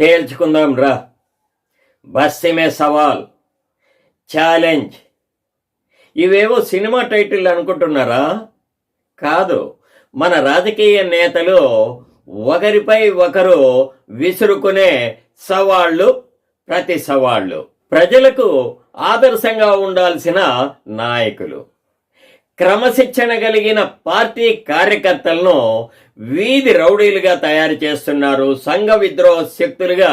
తేల్చుకుందాం రా. బస్సిమే సవాల్. ఛాలెంజ్. ఇవేవో సినిమా టైటిల్ అనుకుంటున్నారా? కాదు. మన రాజకీయ నేతలు ఒకరిపై ఒకరు విసురుకునే సవాళ్ళు ప్రతి సవాళ్ళు. ప్రజలకు ఆదర్శంగా ఉండాల్సిన నాయకులు. క్రమశిక్షణ కలిగిన పార్టీ కార్యకర్తలను వీధి రౌడీలుగా తయారు చేస్తున్నారు సంఘ విద్రోహ శక్తులుగా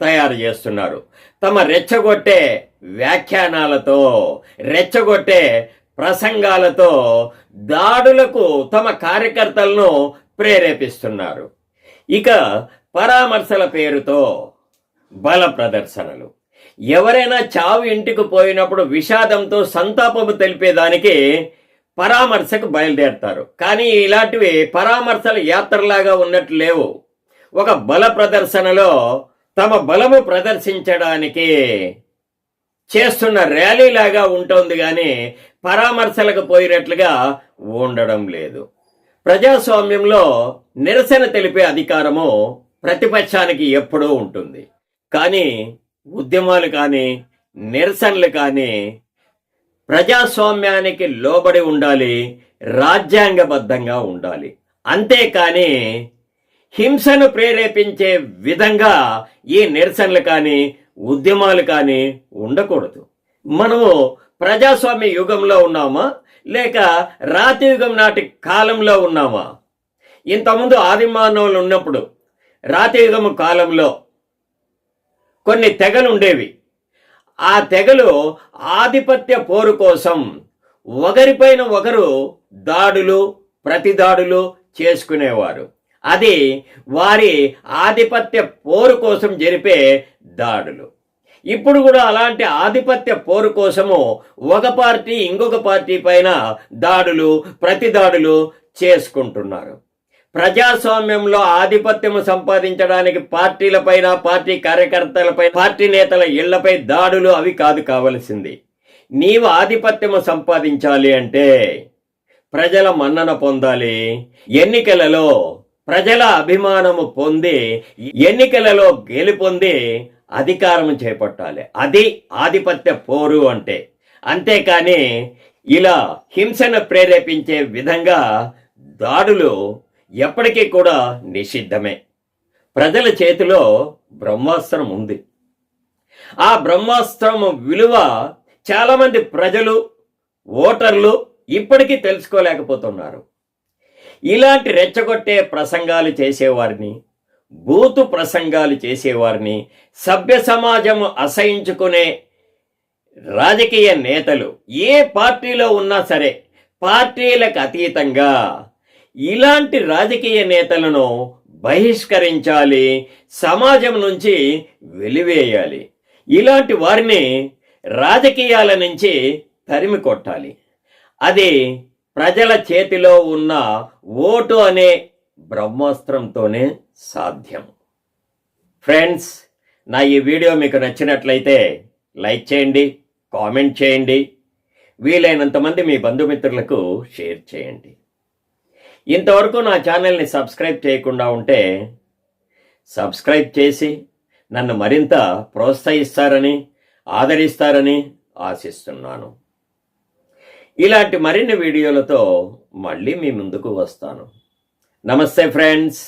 తయారు చేస్తున్నారు. తమ రెచ్చగొట్టే వ్యాఖ్యానాలతో రెచ్చగొట్టే ప్రసంగాలతో దాడులకు తమ కార్యకర్తలను ప్రేరేపిస్తున్నారు. ఇక పరామర్శల పేరుతో బల ప్రదర్శనలు. ఎవరైనా చావు ఇంటికి పోయినప్పుడు విషాదంతో సంతాపము తెలిపేదానికి పరామర్శకు బయలుదేరతారు. కానీ ఇలాంటివి పరామర్శల యాత్రలాగా ఉన్నట్టు లేవు. ఒక బల ప్రదర్శనలో తమ బలము ప్రదర్శించడానికి చేస్తున్న ర్యాలీలాగా ఉంటుంది కానీ పరామర్శలకు పోయినట్లుగా ఉండడం లేదు. ప్రజాస్వామ్యంలో నిరసన తెలిపే అధికారము ప్రతిపక్షానికి ఎప్పుడూ ఉంటుంది. కానీ ఉద్యమాలు కానీ నిరసనలు కానీ ప్రజాస్వామ్యానికి లోబడి ఉండాలి రాజ్యాంగబద్ధంగా ఉండాలి. అంతేకాని హింసను ప్రేరేపించే విధంగా ఈ నిరసనలు కానీ ఉద్యమాలు కానీ ఉండకూడదు. మనము ప్రజాస్వామ్య యుగంలో ఉన్నామా? లేక రాతి యుగం నాటి కాలంలో ఉన్నామా? ఇంతకుముందు ఆదిమానవులు ఉన్నప్పుడు రాతి యుగము కాలంలో కొన్ని తెగలు ఉండేవి. ఆ తెగలు ఆధిపత్య పోరు కోసం ఒకరిపైన ఒకరు దాడులు ప్రతిదాడులు చేసుకునేవారు. అది వారి ఆధిపత్య పోరు కోసం జరిపే దాడులు. ఇప్పుడు కూడా అలాంటి ఆధిపత్య పోరు కోసము ఒక పార్టీ ఇంకొక పార్టీ పైన దాడులు ప్రతిదాడులు చేసుకుంటున్నారు. ప్రజాస్వామ్యంలో ఆధిపత్యము సంపాదించడానికి పార్టీలపైన పార్టీ కార్యకర్తలపై పార్టీ నేతల ఇళ్ళపై దాడులు అవి కాదు కావలసింది. నీవు ఆధిపత్యము సంపాదించాలి అంటే ప్రజల మన్నన పొందాలి. ఎన్నికలలో ప్రజల అభిమానము పొంది ఎన్నికలలో గెలుపొంది అధికారం చేపట్టాలి. అది ఆధిపత్య పోరు అంటే. అంతేకాని ఇలా హింసను ప్రేరేపించే విధంగా దాడులు ఎప్పటికీ కూడా నిషిద్ధమే. ప్రజల చేతిలో బ్రహ్మాస్త్రం ఉంది. ఆ బ్రహ్మాస్త్రం విలువ చాలామంది ప్రజలు ఓటర్లు ఇప్పటికీ తెలుసుకోలేకపోతున్నారు. ఇలాంటి రెచ్చగొట్టే ప్రసంగాలు చేసేవారిని బూతు ప్రసంగాలు చేసేవారిని సభ్య సమాజము అసహించుకునే రాజకీయ నేతలు ఏ పార్టీలో ఉన్నా సరే పార్టీలకు అతీతంగా ఇలాంటి రాజకీయ నేతలను బహిష్కరించాలి సమాజం నుంచి వెలివేయాలి. ఇలాంటి వారిని రాజకీయాల నుంచి తరిమి కొట్టాలి. అది ప్రజల చేతిలో ఉన్న ఓటు అనే బ్రహ్మాస్త్రంతోనే సాధ్యం. ఫ్రెండ్స్ నా ఈ వీడియో మీకు నచ్చినట్లయితే లైక్ చేయండి కామెంట్ చేయండి. వీలైనంతమంది మీ బంధుమిత్రులకు షేర్ చేయండి. ఇంతవరకు నా ఛానల్ని సబ్స్క్రైబ్ చేయకుండా ఉంటే సబ్స్క్రైబ్ చేసి నన్ను మరింత ప్రోత్సహిస్తారని ఆదరిస్తారని ఆశిస్తున్నాను. ఇలాంటి మరిన్ని వీడియోలతో మళ్ళీ మీ ముందుకు వస్తాను. నమస్తే ఫ్రెండ్స్.